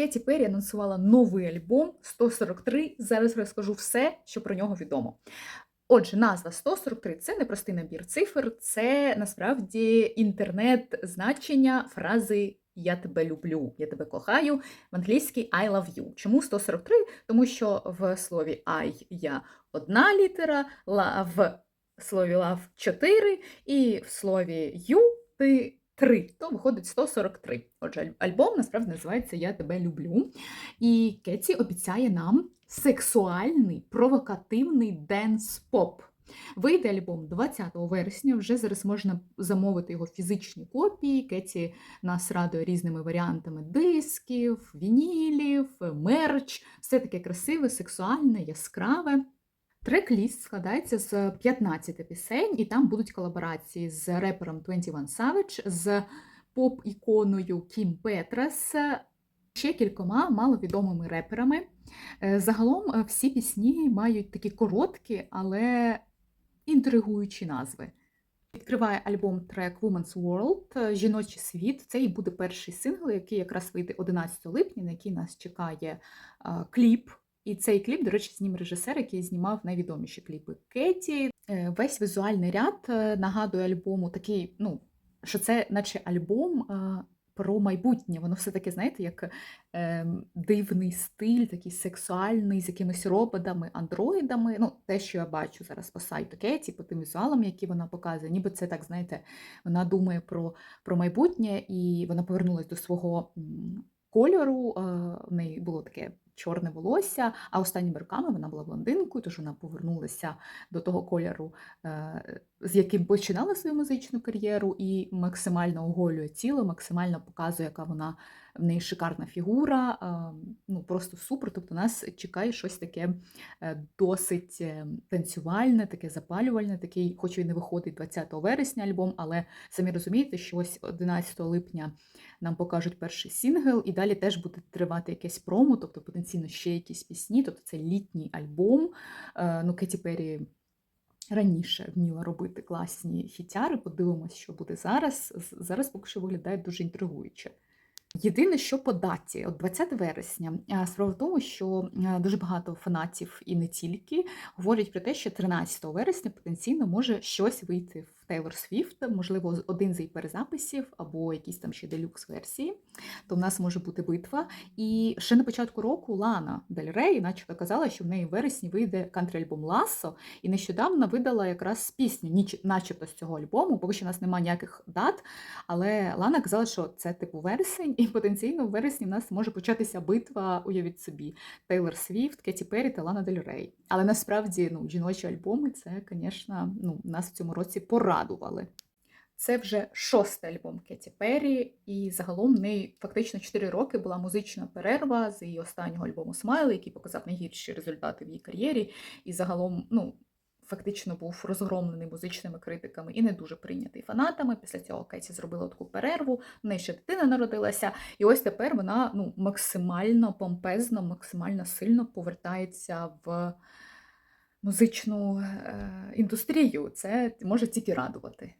Кеті Перрі анонсувала новий альбом 143. Зараз розкажу все, що про нього відомо. Отже, назва 143 це не простий набір цифр, це насправді інтернет-значення фрази Я тебе люблю, я тебе кохаю в англійській I love you. Чому 143? Тому що в слові I я одна літера, love в слові love 4, і в слові you ти 3, то виходить 143. Отже, альбом насправді називається Я тебе люблю. І Кеті обіцяє нам сексуальний провокативний денс-поп. Вийде альбом 20 вересня. Вже зараз можна замовити його фізичні копії. Кеті нас радує різними варіантами дисків, вінілів, мерч. Все таке красиве, сексуальне, яскраве. Трек-ліст складається з 15 пісень, і там будуть колаборації з репером 21 Savage, з поп-іконою Кім Петрас, ще кількома маловідомими реперами. Е, Загалом е, всі пісні мають такі короткі, але інтригуючі назви. Відкриває альбом трек Woman's World е, Жіночий світ. Це і буде перший сингл, який якраз вийде 11 липня, на який нас чекає кліп. І цей кліп, до речі, знім режисер, який знімав найвідоміші кліпи Кеті. Е, Весь візуальний ряд е, нагадує альбому такий, ну, що це наче альбом про майбутнє. Воно все таки, знаєте, як е, дивний стиль, такий сексуальний, з якимись роботами, андроїдами. Ну, те, що я бачу зараз по сайту Кеті, по тим візуалам, які вона показує, ніби це так, знаєте, вона думає про, про майбутнє, і вона повернулася до свого кольору. е, В неї було таке чорне волосся, а останніми роками вона була блондинкою, тож вона повернулася до того кольору, е, з яким починала свою музичну кар'єру, і максимально оголює тіло, максимально показує, яка вона в неї шикарна фігура. Ну просто супер. Тобто нас чекає щось таке е, досить е, танцювальне, таке запалювальне, такий, хоч він не виходить 20 вересня альбом, але самі розумієте, що ось 11 липня нам покажуть перший сінгл, і далі теж буде тривати якесь промо, тобто потенційно ще якісь пісні. Тобто це літній альбом. Е, Ну, Кеті Перрі раніше вміла робити класні хітяри. Подивимось, що буде зараз. Зараз поки що виглядає дуже інтригуюче. Єдине, що по даті, от 20 вересня, справа в тому, що дуже багато фанатів і не тільки говорять про те, що 13 вересня потенційно може щось вийти в Тейлор Свіфт, можливо, один з її перезаписів або якісь там ще делюкс версії. То в нас може бути битва. І ще на початку року Лана Дель Рей, начебто казала, що в неї в вересні вийде кантрі-альбом Ласо, і нещодавно видала якраз пісню, ніч- начебто з цього альбому. Поки що у нас немає ніяких дат, але Лана казала, що це типу вересень, і потенційно в вересні в нас може початися битва, уявіть собі, Тейлор Свіфт, Кеті Перрі та Лана Дель Рей. Але насправді ну, жіночі альбоми це, звісно, ну, нас в цьому році порадували. Це вже шостий альбом Кеті Перрі, і загалом в неї фактично 4 роки була музична перерва з її останнього альбому Смайл, який показав найгірші результати в її кар'єрі. І загалом, ну, фактично був розгромлений музичними критиками і не дуже прийнятий фанатами. Після цього Кеті зробила таку перерву, в неї ще дитина народилася. І ось тепер вона ну, максимально помпезно, максимально сильно повертається в музичну е, індустрію. Це може тільки радувати.